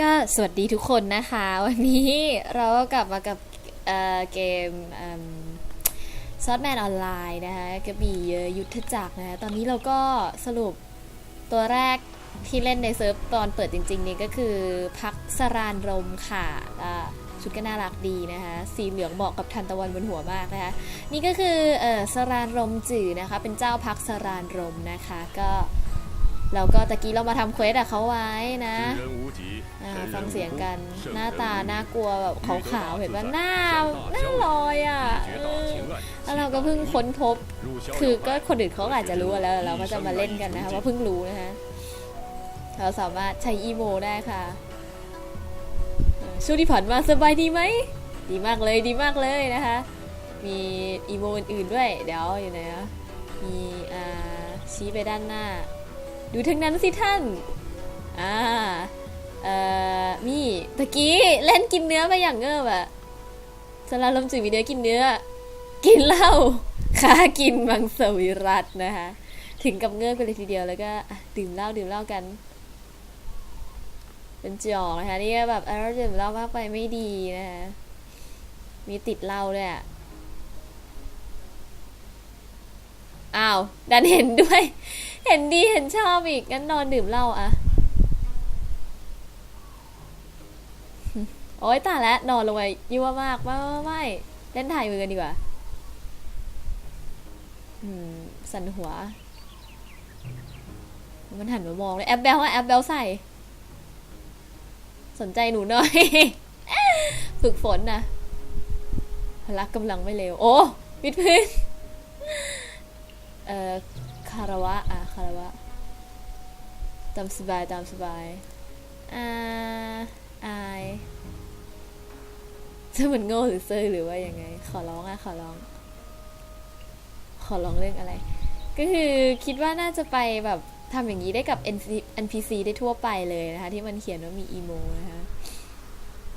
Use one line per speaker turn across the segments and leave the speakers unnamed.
ก็สวัสดีทุกคนนะคะ วันนี้เราก็กลับมากับเเกมซอสแมนออนไลน์นะคะกระบี่ยุทธจักรนะคะตอนนี้เราก็สรุปตัวแรกที่เล่นในเซิร์ฟตอนเปิดจริงๆนี่ก็คือพักสรานรมค่ะชุดก็น่ารักดีนะคะสีเหลืองเหมาะกับทันตะวันบนหัวมากนะคะนี่ก็คืออสรานรมจื่อนะคะเป็นเจ้าพักสรานรมนะคะก็เราก็ตะกี้เรามาทำเควสอเขาไว้นะ ฟังเสียงกัน หน้าตาน่ากลัวแบบขาวๆเห็นว่าหน้าหน้าลอยอะแล้วเราก็เพิ่งค้นพบ คือก็คนอื่นเขาอาจจะรู้แล้วเราก็จะมาเล่นกันนะคะว่าเพิ่งรู้นะคะเราสามารถใช้อีโมได้ค่ะช่วงที่ผ่านมาสบายดีไหมดีมากเลยดีมากเลยนะคะ มีอีโมอื่นด้วยเดี๋ยวอยู่ไหนนะมีชี้ไปด้านหน้า ดูทั้งนั้นสิท่าน อ่า เอ่อมีตะกี้เล่นกินเนื้อมาอย่างเงิบอะสลาลมจืดมีเนื้อกินเนื้อ กินเหล้าค้ากินมังสวิรัตนะคะ ถึงกับเงิบไปเลยทีเดียวแล้วก็ดื่มเหล้าดื่มเหล้ากัน เป็นจอกนะคะนี่ก็แบบเออดื่มเหล้ามากไปไม่ดีนะคะมีติดเหล้าด้วยอะอ้าวดันเห็นด้วย เห็นดีเห็นชอบอีกงั้นนอนดื่มเหล้าอะ โอ๊ยตายแล้วนอนลงไปยั่วมากไม่ไม่ไม่เล่นถ่ายมือกันดีกว่าสั่นหัว มันหันมามองเลยแอปเบลอะแอปเบลใส่ สนใจหนูหน่อย ฝึกฝนนะพละกำลังไม่เร็วโอ้วิดพื้นเอ่อคารวะ อะคารวะ ตามสบาย ตามสบาย อ่า อายจะเหมือนโง่หรือเซอร์หรือว่ายังไง ขอร้องอะขอร้อง ขอร้องเรื่องอะไร ก็คือคิดว่าน่าจะไปแบบทำอย่างนี้ได้กับ NPC ได้ทั่วไปเลยนะคะ ที่มันเขียนว่ามีอีโมนะคะ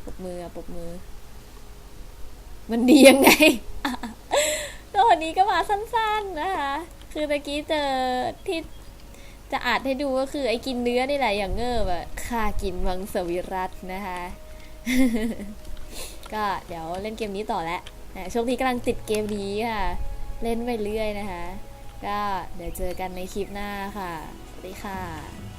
ปบมืออะปบมือ มันดียังไงตัวนี้ก็มาสั้น ๆนะคะ คือตะกี้เจอที่ จะอาจให้ดูก็คือไอ้กินเนื้อนี่แหละอย่างเงิบอะค่ากินมังสวิรัตนะคะ ก็เดี๋ยวเล่นเกมนี้ต่อแล้วนะช่วงนี้กำลังติดเกมนี้ค่ะ เล่นไปเรื่อยนะคะ ก็เดี๋ยวเจอกันในคลิปหน้าค่ะ สวัสดีค่ะ